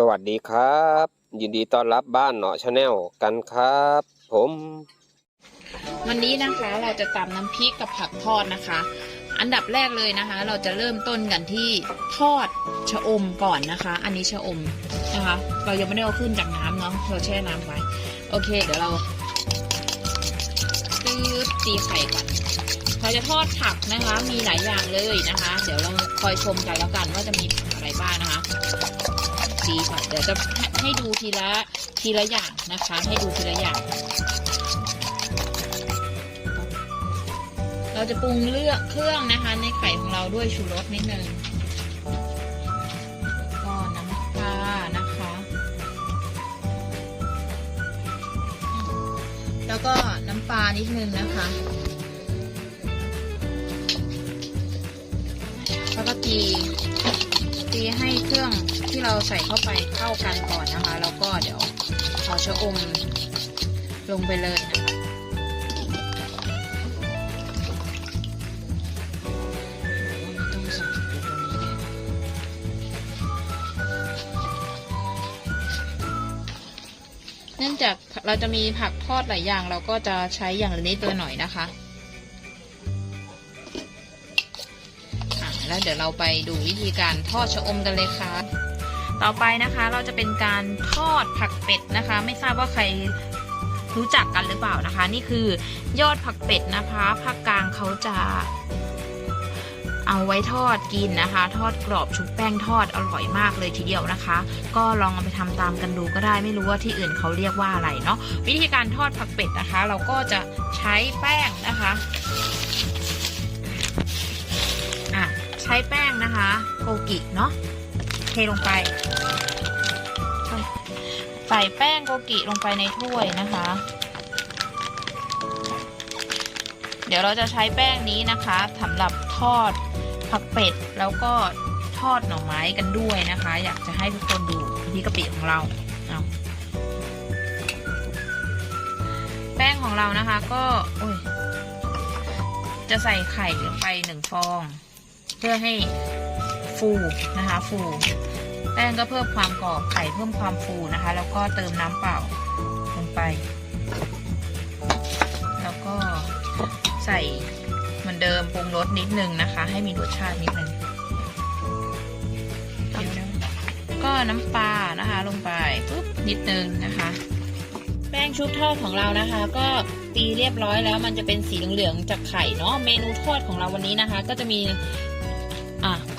สวัสดีครับ ยินดีต้อนรับบ้านเนาะชาแนลกันครับ ผม วันนี้นะคะเราจะตำน้ำพริกกับผักทอดนะคะ อันดับแรกเลยนะคะ เราจะเริ่มต้นกันที่ทอดชะอมก่อนนะคะ อันนี้ชะอมนะคะ เรายังไม่ได้เอาขึ้นจากน้ำเนาะเราแช่น้ำไว้โอเค เดี๋ยวเราตื้อตีไข่ก่อนเราจะทอดผักนะคะ มีหลายอย่างเลยนะคะ เดี๋ยวเราคอยชมกันแล้วกันว่าจะมีผักอะไรบ้างนะคะ ตีก่อนเดี๋ยวจะให้ดูทีละทีละอย่างนะคะ ให้ดูทีละอย่าง เราจะปรุงเลือกเครื่องนะคะ ในไข่ของเราด้วยชูรสนิดนึงก็น้ำปลานะคะ แล้วก็น้ำปลานิดนึงนะคะแล้วก็ตี ตีให้เครื่องที่เราใส่เข้าไปเข้ากันก่อนนะคะ แล้วก็เดี๋ยวเอาชะอมลงไปเลยนะคะเนี่ยเนื่องจากเราจะมีผักทอดหลายอย่าง เราก็จะใช้อย่างละนิดตัวหน่อยนะคะ แล้วเดี๋ยวเราไปดูวิธีการทอดชะอมกันเลยค่ะ ต่อไปนะคะเราจะเป็นการทอดผักเป็ดนะคะ ไม่ทราบว่าใครรู้จักกันหรือเปล่านะคะ นี่คือยอดผักเป็ดนะคะภาคกลางเขาจะเอาไว้ทอดกินนะคะ ทอดกรอบชุบแป้งทอดอร่อยมากเลยทีเดียวนะคะ ก็ลองเอาไปทำตามกันดูก็ได้ไม่รู้ว่าที่อื่นเขาเรียกว่าอะไรเนาะวิธีการทอดผักเป็ดนะคะ เราก็จะใช้แป้งนะคะ ใช้แป้งนะคะโกกิเนาะเทลงไป ใส่แป้งโกกิลงไปในถ้วยนะคะ เดี๋ยวเราจะใช้แป้งนี้นะคะสำหรับทอดผักเป็ดแล้วก็ทอดหน่อไม้กันด้วยนะคะ อยากจะให้ทุกคนดูที่กะปิของเราเอาแป้งของเรานะคะก็จะใส่ไข่ลงไปหนึ่งฟอง เพื่อให้ฟูนะคะฟู แป้งก็เพิ่มความกรอบไข่เพิ่มความฟูนะคะ แล้วก็เติมน้ำเปล่าลงไป แล้วก็ใส่เหมือนเดิมปรุงรสนิดนึงนะคะ ให้มีรสชาตินิดนึงก็น้ำปลานะคะลงไปปุ๊บนิดนึงนะคะ แป้งชุบทอดของเรานะคะ ก็ตีเรียบร้อยแล้วมันจะเป็นสีเหลืองๆจากไข่เนาะเมนูทอดของเราวันนี้นะคะ ก็จะมี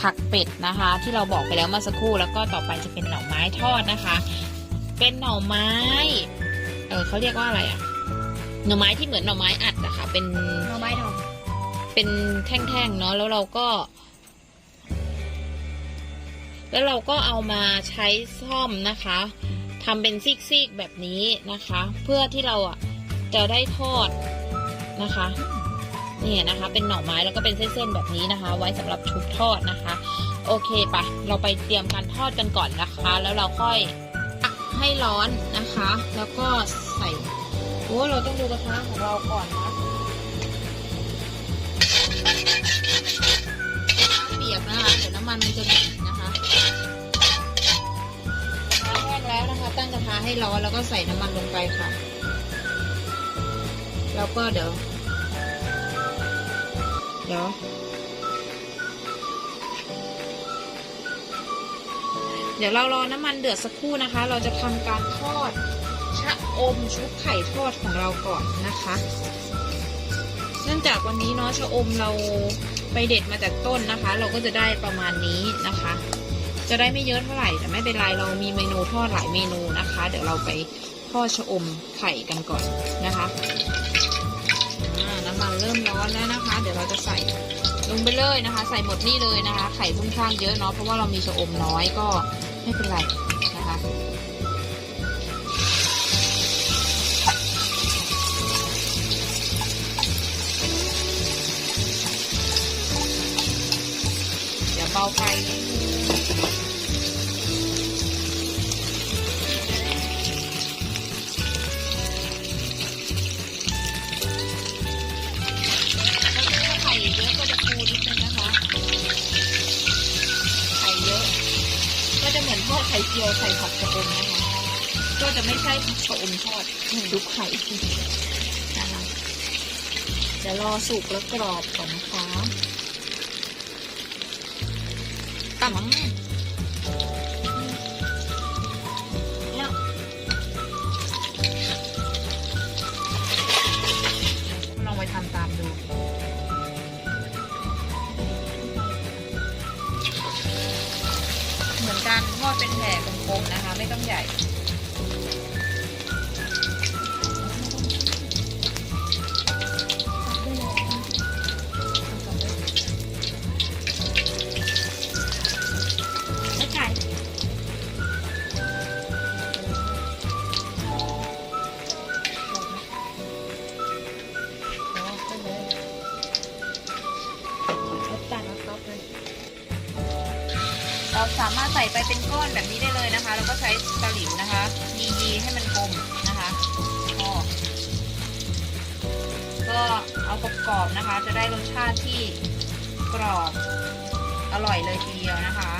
ผักเป็ดนะคะ ที่เราบอกไปแล้วเมื่อสักครู่แล้วก็ต่อไปจะเป็นหน่อไม้ทอดนะคะ เป็นหน่อไม้ เออเขาเรียกว่าอะไรอะหน่อไม้ที่เหมือนหน่อไม้อัดอะค่ะเป็นหน่อไม้ดองเป็นแท่งๆเนาะแล้วเราก็ แล้วเราก็เอามาใช้ซ่อมนะคะทำเป็นซีกๆแบบนี้นะคะ เพื่อที่เราอะจะได้ทอดนะคะ เนี่ยนะคะ เป็นหน่อไม้แล้วก็เป็นเส้นๆแบบนี้นะคะ ไว้สำหรับชุบทอดนะคะ โอเคปะเราไปเตรียมการทอดกันก่อนนะคะ แล้วเราค่อยตักให้ร้อนนะคะ แล้วก็ใส่โอ้เราต้องดูกระทะของเราก่อนนะเปียกนะคะเดี๋ยวน้ำมันมันจะหนีนะคะกระทะแห้งแล้วนะคะ ตั้งกระทะให้ร้อนแล้วก็ใส่น้ำมันลงไปค่ะ แล้วก็เดี๋ยว เดี๋ยวเดี๋ยวเรารอน้ำมันเดือดสักครู่นะคะ เราจะทำการทอดชะอมชุบไข่ทอดของเราก่อนนะคะ เนื่องจากวันนี้เนาะชะอมเราไปเด็ดมาจากต้นนะคะ เราก็จะได้ประมาณนี้นะคะ จะได้ไม่เยอะเท่าไหร่แต่ไม่เป็นไรเรามีเมนูทอดหลายเมนูนะคะ เดี๋ยวเราไปทอดชะอมไข่กันก่อนนะคะำมันเริ่มร้อนแล้วนะคะ เดี๋ยวเราจะใส่ลงไปเลยนะคะ ใส่หมดนี่เลยนะคะ ไข่ค่อนข้างเยอะเนาะเพราะว่าเรามีชะอมน้อยก็ไม่เป็นไรนะคะเดี๋ยวเบาไฟ ข่เยอะก็จะเหมือนทอดไข่เจียวใส่ผักระอมนะคะก็จะไม่ใช่ผัดกระอมทอดทุกไข่นะคะจะรอสุกแล้วกรอบก่อนนะคะตั้ง ใส่ไปเป็นก้อนแบบนี้ได้เลยนะคะ แล้วก็ใช้ตะหลิวนะคะ ยียีให้มันกลมนะคะก็ก็เอากรอบๆนะคะ จะได้รสชาติที่กรอบอร่อยเลยทีเดียวนะคะ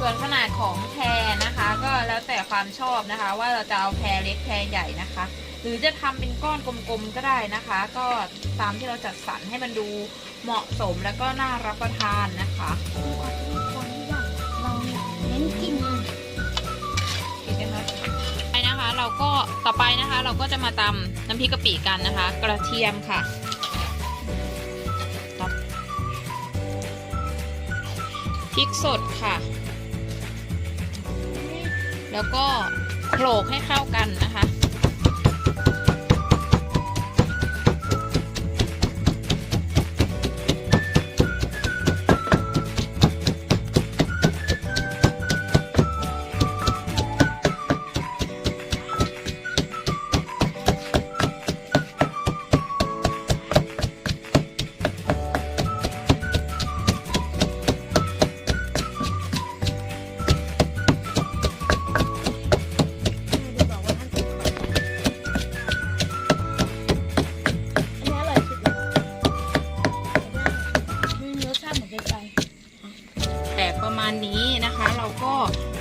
ส่วนขนาดของแพรนะคะ ก็แล้วแต่ความชอบนะคะ ว่าเราจะเอาแพรเล็กแพรใหญ่นะคะ หรือจะทำเป็นก้อนกลมๆก็ได้นะคะ ก็ตามที่เราจัดสรรให้มันดูเหมาะสมแล้วก็น่ารับประทานนะคะคือความที่คนที่อยากเราเนี่ยเน้นกินกินไหมคะไปนะคะ เราก็ต่อไปนะคะ เราก็จะมาตำน้ำพริกกะปิกันนะคะ กระเทียมค่ะตับพริกสดค่ะ แล้วก็โขลกให้เข้ากันนะคะ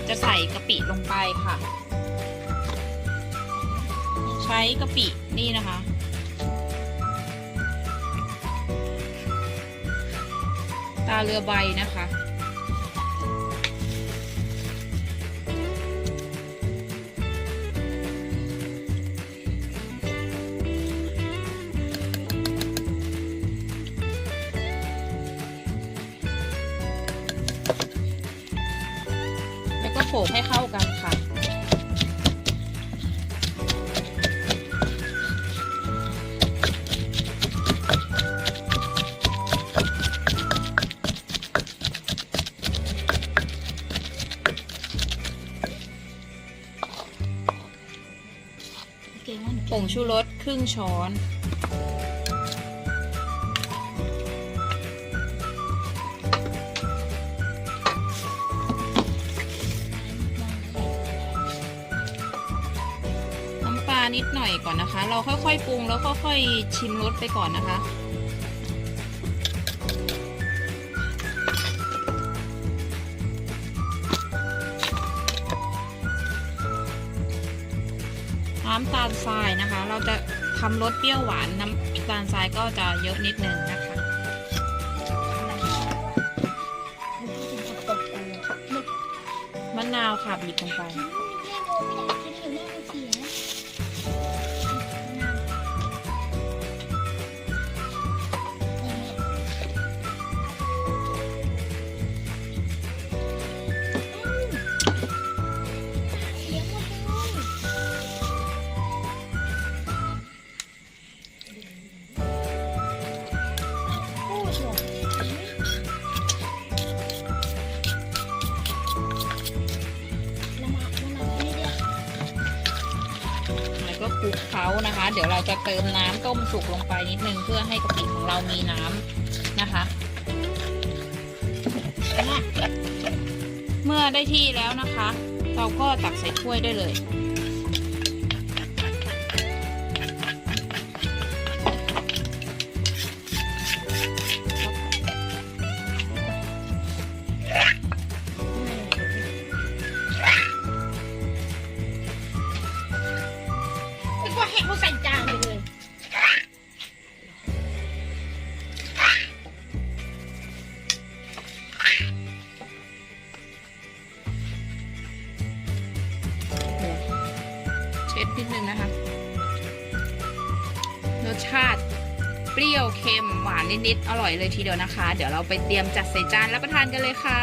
จะใส่กะปิลงไปค่ะ ใช้กะปินี่นะคะ ตาเรือใบนะคะ แล้วก็โขลกให้เข้ากันค่ะเก่งมากผงชูรสครึ่งช้อนานิดหน่อยก่อนนะคะ เราค่อยๆปรุงแล้วค่อยๆชิมรสไปก่อนนะคะ น้ำตาลทรายนะคะ เราจะทำรสเปรี้ยวหวานน้ำตาลทรายก็จะเยอะนิดนึงนะคะมะนาวค่ะบีบลงไป แล้วก็คลุกเขานะคะ เดี๋ยวเราจะเติมน้ำต้มสุกลงไปนิดนึงเพื่อให้กะปิของเรามีน้ำนะคะ เมื่อได้ที่แล้วนะคะ เราก็ตักใส่ถ้วยได้เลย ยวเค็มหวานนิดๆ อร่อยเลยทีเดียวนะคะ เดี๋ยวเราไปเตรียมจัดใส่จานรับประทานกันเลยค่ะ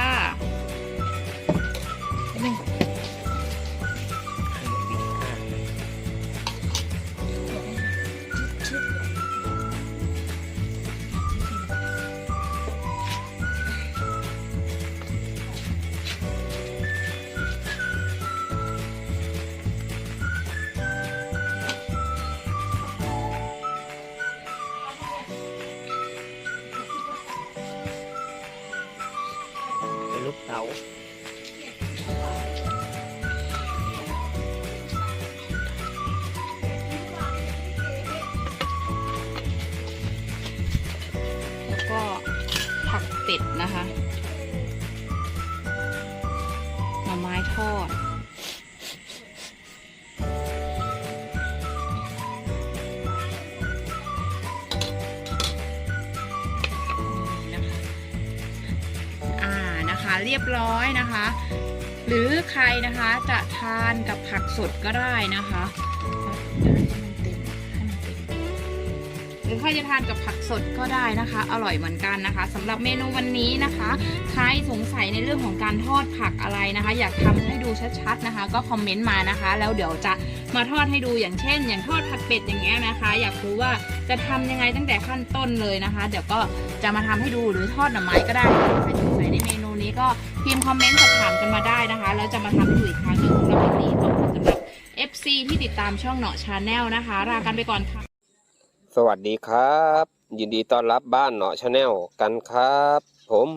เรียบร้อยนะคะ หรือใครนะคะจะทานกับผักสดก็ได้นะคะหรือใครจะทานกับผักสดก็ได้นะคะ อร่อยเหมือนกันนะคะสำหรับเมนูวันนี้นะคะ ใครสงสัยในเรื่องของการทอดผักอะไรนะคะ อยากทำให้ดูชัดๆนะคะ ก็คอมเมนต์มานะคะ แล้วเดี๋ยวจะมาทอดให้ดูอย่างเช่น อย่างทอดผัดเป็ดอย่างเงี้ยนะคะ อยากรู้ว่าจะทำยังไงตั้งแต่ขั้นต้นเลยนะคะ เดี๋ยวก็จะมาทำให้ดูหรือทอดหน่อไม้ก็ได้ใครสงสัยในเมนู ก็พิมพ์คอมเมนต์สอบถามกันมาได้นะคะ แล้วจะมาทำให้ดูอีกครั้งหนึ่งสำหรับวันนี้ขอบคุณสำหรับ FC ที่ติดตามช่องเหนาะชาแนลนะคะลากันไปก่อนค่ะ สวัสดีครับ ยินดีต้อนรับบ้านเนาะชาแนลกันครับ ผม